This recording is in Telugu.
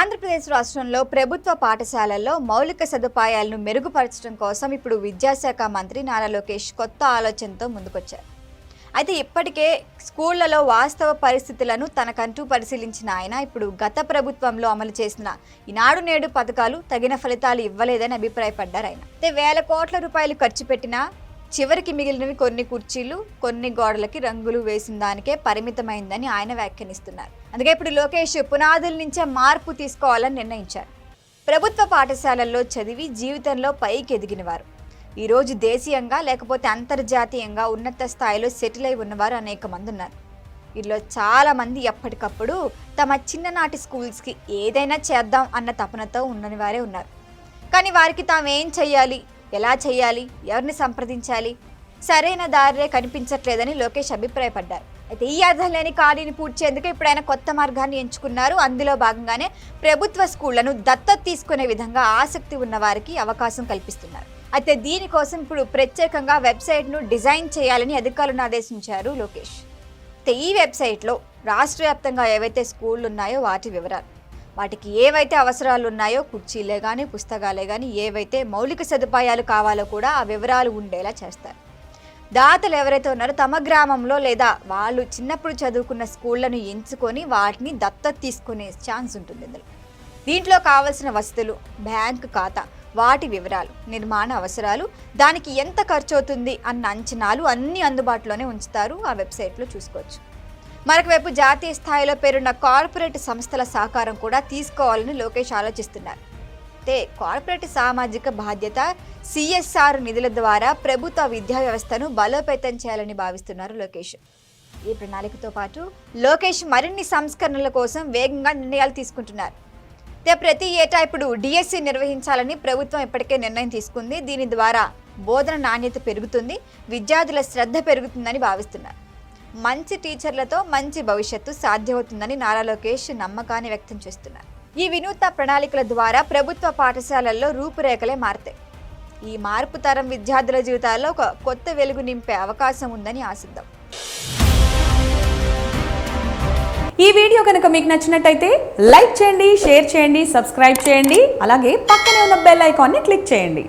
ఆంధ్రప్రదేశ్ రాష్ట్రంలో ప్రభుత్వ పాఠశాలల్లో మౌలిక సదుపాయాలను మెరుగుపరచడం కోసం ఇప్పుడు విద్యాశాఖ మంత్రి నారా లోకేష్ కొత్త ఆలోచనతో ముందుకొచ్చారు. అయితే ఇప్పటికే స్కూళ్ళలో వాస్తవ పరిస్థితులను తనకంటూ పరిశీలించిన ఆయన ఇప్పుడు గత ప్రభుత్వంలో అమలు చేసిన ఈనాడు నేడు పథకాలు తగిన ఫలితాలు ఇవ్వలేదని అభిప్రాయపడ్డారు ఆయన. అయితే వేల కోట్ల రూపాయలు ఖర్చు పెట్టినా చివరికి మిగిలినవి కొన్ని కుర్చీలు కొన్ని గోడలకి రంగులు వేసిన దానికే పరిమితమైందని ఆయన వ్యాఖ్యానిస్తున్నారు. అందుకే ఇప్పుడు లోకేష్ పునాదుల నుంచే మార్పు తీసుకోవాలని నిర్ణయించారు. ప్రభుత్వ పాఠశాలల్లో చదివి జీవితంలో పైకి ఎదిగినవారు. ఈరోజు దేశీయంగా లేకపోతే అంతర్జాతీయంగా ఉన్నత స్థాయిలో సెటిల్ అయి ఉన్నవారు అనేక మంది ఉన్నారు. వీరిలో చాలామంది ఎప్పటికప్పుడు తమ చిన్ననాటి స్కూల్స్కి ఏదైనా చేద్దాం అన్న తపనతో ఉన్నని వారే ఉన్నారు. కానీ వారికి తామేం చేయాలి ఎలా చేయాలి? ఎవరిని సంప్రదించాలి? సరైన దారే కనిపించట్లేదని లోకేష్ అభిప్రాయపడ్డారు. అయితే ఈ అర్థం లేని ఖాళీని పూడ్చేందుకు ఇప్పుడు ఆయన కొత్త మార్గాన్ని ఎంచుకున్నారు. అందులో భాగంగానే ప్రభుత్వ స్కూళ్ళను దత్తత తీసుకునే విధంగా ఆసక్తి ఉన్న వారికి అవకాశం కల్పిస్తున్నారు. అయితే దీనికోసం ఇప్పుడు ప్రత్యేకంగా వెబ్సైట్ను డిజైన్ చేయాలని అధికారులను ఆదేశించారు లోకేష్. అయితే ఈ వెబ్సైట్లో రాష్ట్ర వ్యాప్తంగా ఏవైతే స్కూళ్ళు ఉన్నాయో వాటి వివరాలు వాటికి ఏవైతే అవసరాలు ఉన్నాయో కుర్చీలే కానీ పుస్తకాలే కానీ ఏవైతే మౌలిక సదుపాయాలు కావాలో కూడా ఆ వివరాలు ఉండేలా చేస్తారు. దాతలు ఎవరైతే ఉన్నారో తమ గ్రామంలో లేదా వాళ్ళు చిన్నప్పుడు చదువుకున్న స్కూళ్ళను ఎంచుకొని వాటిని దత్తత తీసుకునే ఛాన్స్ ఉంటుంది ఇందులో. దీంట్లో కావలసిన వసతులు బ్యాంకు ఖాతా వాటి వివరాలు నిర్మాణ అవసరాలు దానికి ఎంత ఖర్చు అవుతుంది అన్న అంచనాలు అన్నీ అందుబాటులోనే ఉంచుతారు. ఆ వెబ్సైట్లో చూసుకోవచ్చు. మరొకవైపు జాతీయ స్థాయిలో పేరున్న కార్పొరేట్ సంస్థల సహకారం కూడా తీసుకోవాలని లోకేష్ ఆలోచిస్తున్నారు. అయితే కార్పొరేట్ సామాజిక బాధ్యత సిఎస్ఆర్ నిధుల ద్వారా ప్రభుత్వ విద్యా వ్యవస్థను బలోపేతం చేయాలని భావిస్తున్నారు లోకేష్. ఈ ప్రణాళికతో పాటు లోకేష్ మరిన్ని సంస్కరణల కోసం వేగంగా నిర్ణయాలు తీసుకుంటున్నారు. అయితే ప్రతి ఏటా ఇప్పుడు డిఎస్సి నిర్వహించాలని ప్రభుత్వం ఇప్పటికే నిర్ణయం తీసుకుంది. దీని ద్వారా బోధన నాణ్యత పెరుగుతుంది విద్యార్థుల శ్రద్ధ పెరుగుతుందని భావిస్తున్నారు. మంచి టీచర్లతో మంచి భవిష్యత్తు సాధ్యమవుతుందని నారా లోకేష్ నమ్మకాన్ని వ్యక్తం చేస్తున్నారు. ఈ వినూత్న ప్రణాళికల ద్వారా ప్రభుత్వ పాఠశాలల్లో రూపురేఖలే మారతాయి. ఈ మార్పు తరం విద్యార్థుల జీవితాల్లో ఒక కొత్త వెలుగు నింపే అవకాశం ఉందని ఆశిద్దాం. ఈ వీడియో కనుక మీకు నచ్చినట్టయితే లైక్ చేయండి షేర్ చేయండి సబ్స్క్రైబ్ చేయండి అలాగే పక్కనే ఉన్న బెల్ ఐకాన్ని క్లిక్ చేయండి.